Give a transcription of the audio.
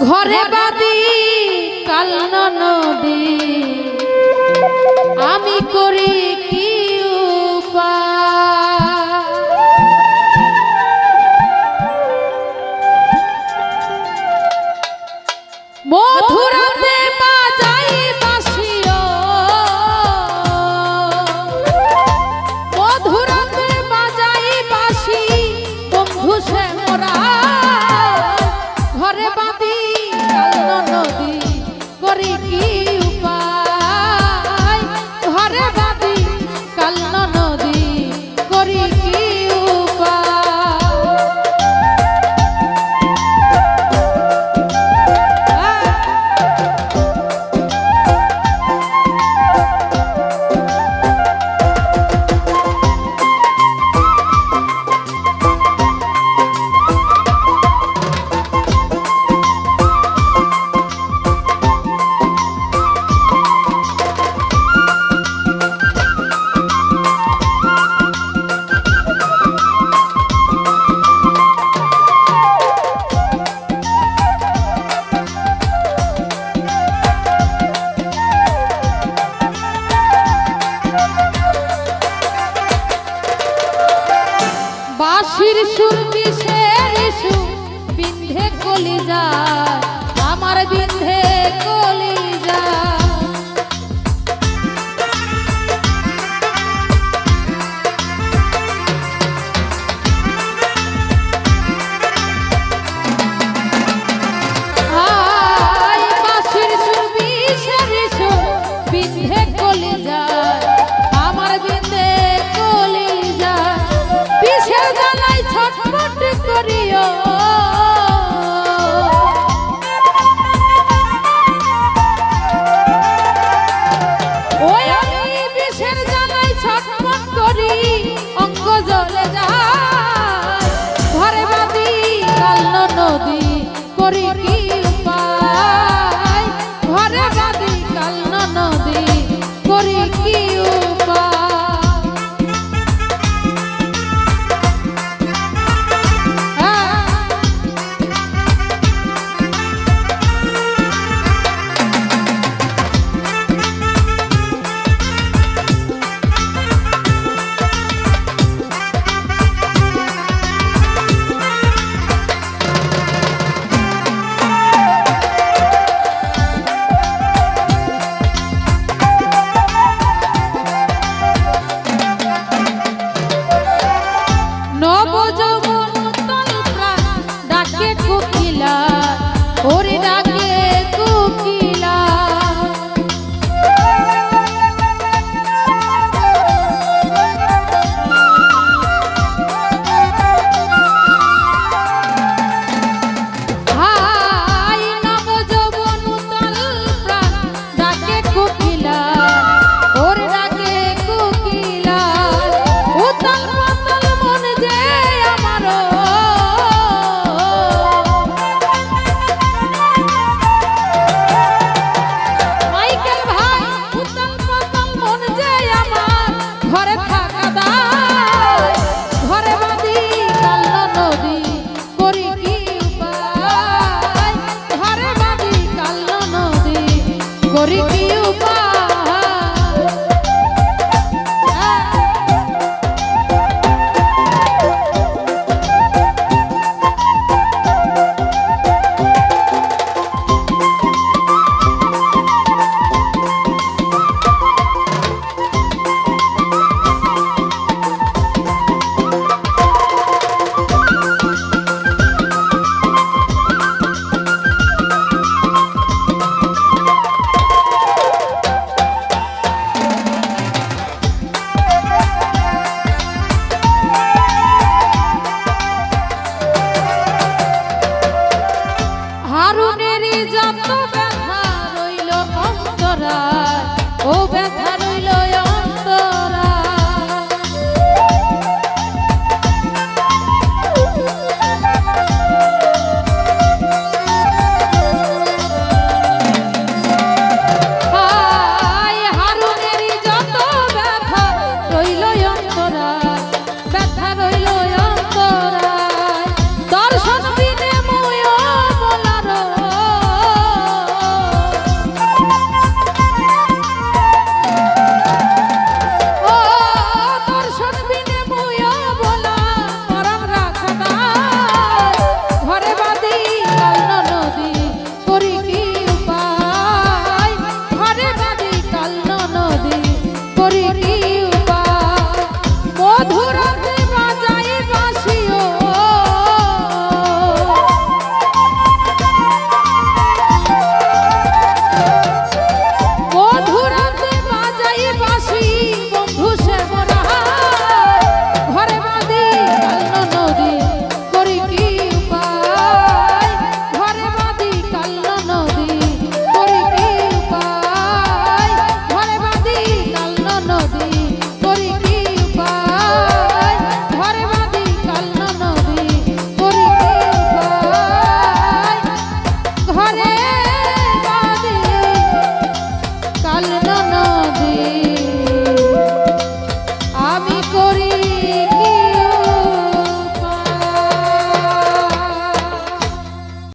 ঘরে বাদি কাল নদী আমি কো বাঁশির সুর দিছে সুর বিন্ধে কলি যায় আমার বিন্ধে কলি